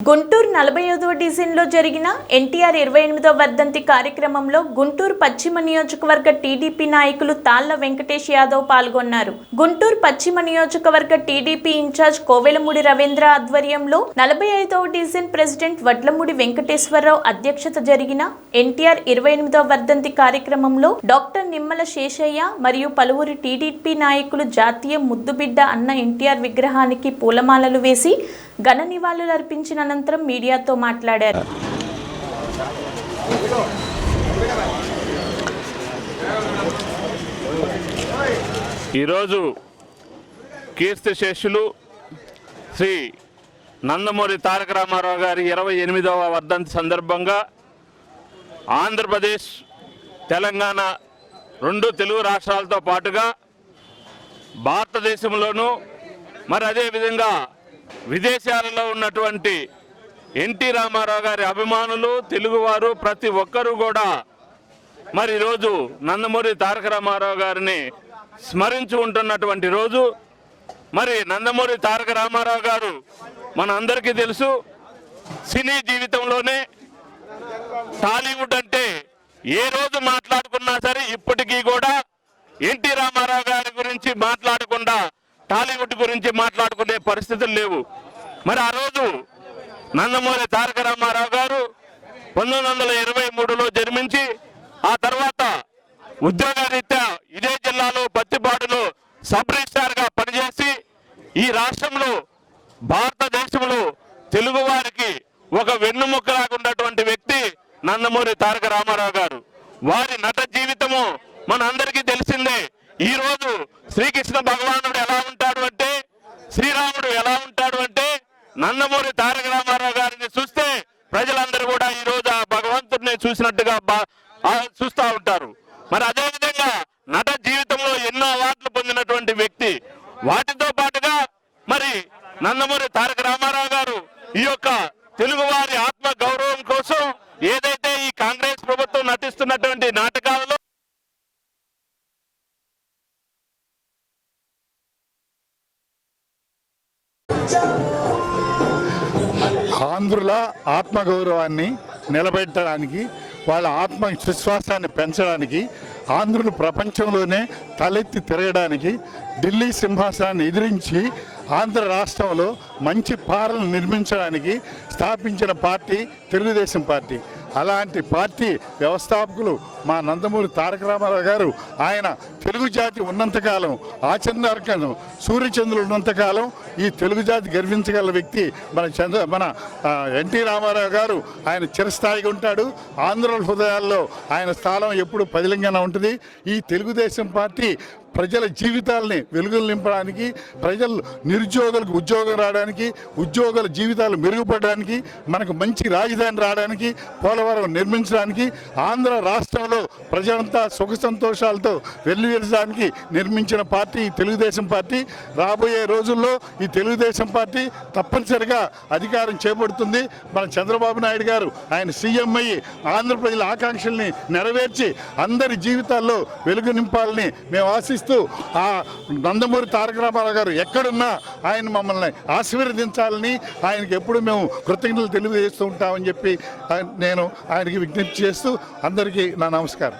గుంటూరు నలభై ఐదవ డివిజన్లో జరిగిన ఎన్టీఆర్ ఇరవై ఎనిమిదవ వర్ధంతి కార్యక్రమంలో గుంటూరు పశ్చిమ నియోజకవర్గ టీడీపీ నాయకులు తాళ్ళ వెంకటేష్ యాదవ్ పాల్గొన్నారు. గుంటూరు పశ్చిమ నియోజకవర్గ టీడీపీ ఇన్ఛార్జ్ కోవెలమూడి రవీంద్ర ఆధ్వర్యంలో నలభై ఐదవ డివిజన్ ప్రెసిడెంట్ వడ్లమూడి వెంకటేశ్వరరావు అధ్యక్షత జరిగిన ఎన్టీఆర్ ఇరవై ఎనిమిదవ వర్ధంతి కార్యక్రమంలో డాక్టర్ నిమ్మల శేషయ్య మరియు పలువురు టీడీపీ నాయకులు జాతీయ ముద్దుబిడ్డ అన్న ఎన్టీఆర్ విగ్రహానికి పూలమాలలు వేసి ఘన నివాళులు అర్పించిన అనంతరం మీడియాతో మాట్లాడారు. ఈరోజు కీర్తి శేషులు శ్రీ నందమూరి తారక రామారావు గారి ఇరవై ఎనిమిదవ వర్ధంతి సందర్భంగా ఆంధ్రప్రదేశ్ తెలంగాణ రెండు తెలుగు రాష్ట్రాలతో పాటుగా భారతదేశంలోనూ మరి అదేవిధంగా విదేశాలలో ఉన్నటువంటి ఎన్టీ రామారావు గారి అభిమానులు తెలుగువారు ప్రతి ఒక్కరూ కూడా మరి ఈరోజు నందమూరి తారక రామారావు గారిని స్మరించి ఉంటున్నటువంటి రోజు. మరి నందమూరి తారక రామారావు గారు మన అందరికీ తెలుసు సినీ జీవితంలోనే టాలీవుడ్ అంటే ఏ రోజు మాట్లాడుకున్నా సరే ఇప్పటికీ కూడా ఎన్టీ రామారావు గారి గురించి మాట్లాడకుండా టాలీవుడ్ గురించి మాట్లాడుకునే పరిస్థితులు లేవు. మరి ఆ రోజు నందమూరి తారక రామారావు గారు పంతొమ్మిది వందల ఇరవై మూడులో జన్మించి ఆ తర్వాత ఉద్యోగరీత్యా ఇదే జిల్లాలో పత్తిపాడులో సబ్ రిజిస్ట్రార్గా పనిచేసి ఈ రాష్ట్రంలో భారతదేశంలో తెలుగు వారికి ఒక వెన్నుముక్కలాగా ఉన్నటువంటి వ్యక్తి నందమూరి తారక రామారావు గారు. వారి నట జీవితము మన అందరికీ తెలిసిందే. ఈ రోజు శ్రీకృష్ణ భగవానుడు ఎలా ఉంటాడు అంటే శ్రీరాముడు ఎలా ఉంటాడు అంటే నందమూరి తారక రామారావు గారిని చూస్తే ప్రజలందరూ కూడా ఈ రోజు ఆ భగవంతుడిని చూసినట్టుగా బా- చూస్తూ ఉంటారు. మరి అదే విధంగా నట జీవితంలో ఎన్నో అవార్డులు పొందినటువంటి వ్యక్తి వాటితో పాటుగా మరి నందమూరి తారక రామారావు గారు ఈ యొక్క తెలుగు వారి ఆత్మ గౌరవం కోసం ఏదైతే ఈ కాంగ్రెస్ ప్రభుత్వం నటిస్తున్నటువంటి నాటకాలలో ఆంధ్రుల ఆత్మగౌరవాన్ని నిలబెట్టడానికి వాళ్ళ ఆత్మ విశ్వాసాన్ని పెంచడానికి ఆంధ్రులు ప్రపంచంలోనే తలెత్తి తిరగడానికి ఢిల్లీ సింహాసనాన్ని ఎదిరించి ఆంధ్ర రాష్ట్రంలో మంచి పాలన నిర్మించడానికి స్థాపించిన పార్టీ తెలుగుదేశం పార్టీ. అలాంటి పార్టీ వ్యవస్థాపకులు మా నందమూరి తారక రామారావు గారు ఆయన తెలుగు జాతి ఉన్నంతకాలం ఆచంద్రకను సూర్యచంద్రులు ఉన్నంతకాలం ఈ తెలుగు జాతి గర్వించగల వ్యక్తి మన చంద్ర మన ఎన్టీ రామారావు గారు. ఆయన చిరస్థాయిగా ఉంటాడు. ఆంధ్రుల హృదయాల్లో ఆయన స్థానం ఎప్పుడు పదిలంగానే ఉంటుంది. ఈ తెలుగుదేశం పార్టీ ప్రజల జీవితాలని వెలుగులు నింపడానికి ప్రజలు నిరుద్యోగులకు ఉద్యోగం రావడానికి ఉద్యోగుల జీవితాలు మెరుగుపడడానికి మనకు మంచి రాజధాని రావడానికి పోలవరం నిర్మించడానికి ఆంధ్ర రాష్ట్రంలో ప్రజలంతా సుఖ సంతోషాలతో వెల్లువిరచడానికి నిర్మించిన పార్టీ తెలుగుదేశం పార్టీ. రాబోయే రోజుల్లో ఈ తెలుగుదేశం పార్టీ తప్పనిసరిగా అధికారం చేపడుతుంది. మన చంద్రబాబు నాయుడు గారు ఆయన సీఎం అయ్యి ఆంధ్ర ప్రజల ఆకాంక్షల్ని నెరవేర్చి అందరి జీవితాల్లో వెలుగు నింపాలని మేము ఆశిస్తూ ఆ నందమూరి తారక రామారావు గారు ఎక్కడున్నా ఆయన మమ్మల్ని ఆశీర్వదించాలని ఆయనకి ఎప్పుడు మేము కృతజ్ఞతలు తెలియజేస్తూ ఉంటామని చెప్పి నేను ఆయనకి విజ్ఞప్తి చేస్తూ అందరికీ నా నమస్కారం.